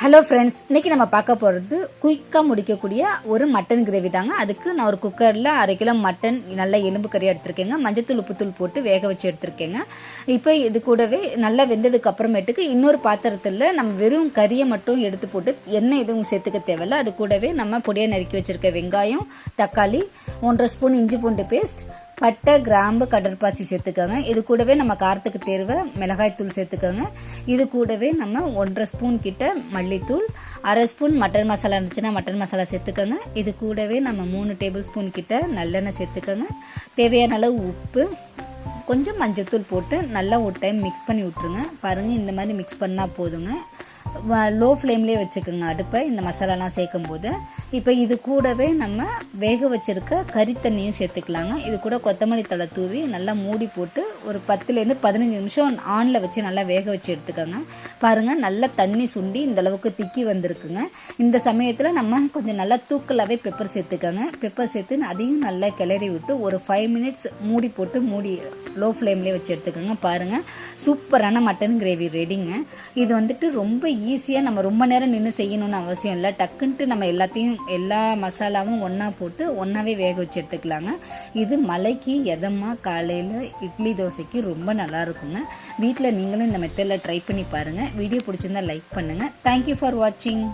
Hello friends இன்னைக்கு நம்ம பார்க்க போகிறது குயிக்காக முடிக்கக்கூடிய ஒரு மட்டன் கிரேவி தாங்க. அதுக்கு நான் ஒரு குக்கரில் அரை கிலோ மட்டன் நல்லா எலும்பு கறியாக எடுத்திருக்கேங்க. மஞ்சத்தூள் உப்புத்தூள் போட்டு வேக வச்சு எடுத்திருக்கேங்க. இப்போ இது கூடவே நல்லா வெந்ததுக்கு அப்புறமேட்டுக்கு இன்னொரு பாத்திரத்தில் நம்ம வெறும் கறியை மட்டும் எடுத்து போட்டு எண்ணெய் எதுவும் சேர்த்துக்க தேவையில்ல. அது கூடவே நம்ம பொடியாக நறுக்கி வச்சுருக்க வெங்காயம் தக்காளி ஒன்றரை ஸ்பூன் இஞ்சி பூண்டு பேஸ்ட் பட்டை கிராம்பு கடற்பாசி சேர்த்துக்கோங்க. இது கூடவே நம்ம காரத்துக்கு தேர்வை மிளகாய்த்தூள் சேர்த்துக்கோங்க. இது கூடவே நம்ம ஒன்றரை ஸ்பூன் கிட்ட மல்லித்தூள் அரை ஸ்பூன் மட்டன் மசாலா இருந்துச்சுன்னா மட்டன் மசாலா சேர்த்துக்கோங்க. இது கூடவே நம்ம மூணு டேபிள் ஸ்பூன் கிட்ட நல்லெண்ணெய் சேர்த்துக்கோங்க. தேவையான அளவு உப்பு கொஞ்சம் மஞ்சத்தூள் போட்டு நல்லா ஒரு டைம் மிக்ஸ் பண்ணி விட்ருங்க பாருங்கள் இந்த மாதிரி மிக்ஸ் பண்ணால் போதுங்க. லோ ஃப்ளேம்லேயே வச்சுக்கோங்க அடுப்பை. இந்த மசாலாலாம் சேர்க்கும் போது இப்போ இது கூடவே நம்ம வேக வச்சுருக்க கறி தண்ணியும் சேர்த்துக்கலாங்க. இது கூட கொத்தமல்லி தழை தூவி நல்லா மூடி போட்டு ஒரு பத்துலேருந்து பதினஞ்சு நிமிஷம் ஆனில் வச்சு நல்லா வேக வச்சு எடுத்துக்கோங்க. பாருங்கள் நல்லா தண்ணி சுண்டி இந்த அளவுக்கு திக்கி வந்திருக்குங்க. இந்த சமயத்தில் நம்ம கொஞ்சம் நல்லா தூக்கலாகவே பெப்பர் சேர்த்துக்கோங்க. பெப்பர் சேர்த்து அதையும் நல்லா கிளறி விட்டு ஒரு ஃபைவ் மினிட்ஸ் மூடி போட்டு மூடி லோ ஃப்ளேம்லேயே வச்சு எடுத்துக்கோங்க. பாருங்கள் சூப்பரான மட்டன் கிரேவி ரெடிங்க இது வந்துட்டு ரொம்ப ஈஸியாக நம்ம ரொம்ப நேரம் நின்று செய்யணும்னு அவசியம் இல்லை. டக்குன்ட்டு நம்ம எல்லாத்தையும் எல்லா மசாலாவும் ஒன்றா போட்டு ஒன்றாவே வேக வச்சு எடுத்துக்கலாங்க. இது மலைக்கு எதமாக காலையில் இட்லி தோசைக்கு ரொம்ப நல்லா இருக்குங்க. வீட்டில் நீங்களும் இந்த மெத்தடில் ட்ரை பண்ணி பாருங்கள் வீடியோ பிடிச்சிருந்தா லைக் பண்ணுங்கள் தேங்க்யூ ஃபார் வாட்சிங்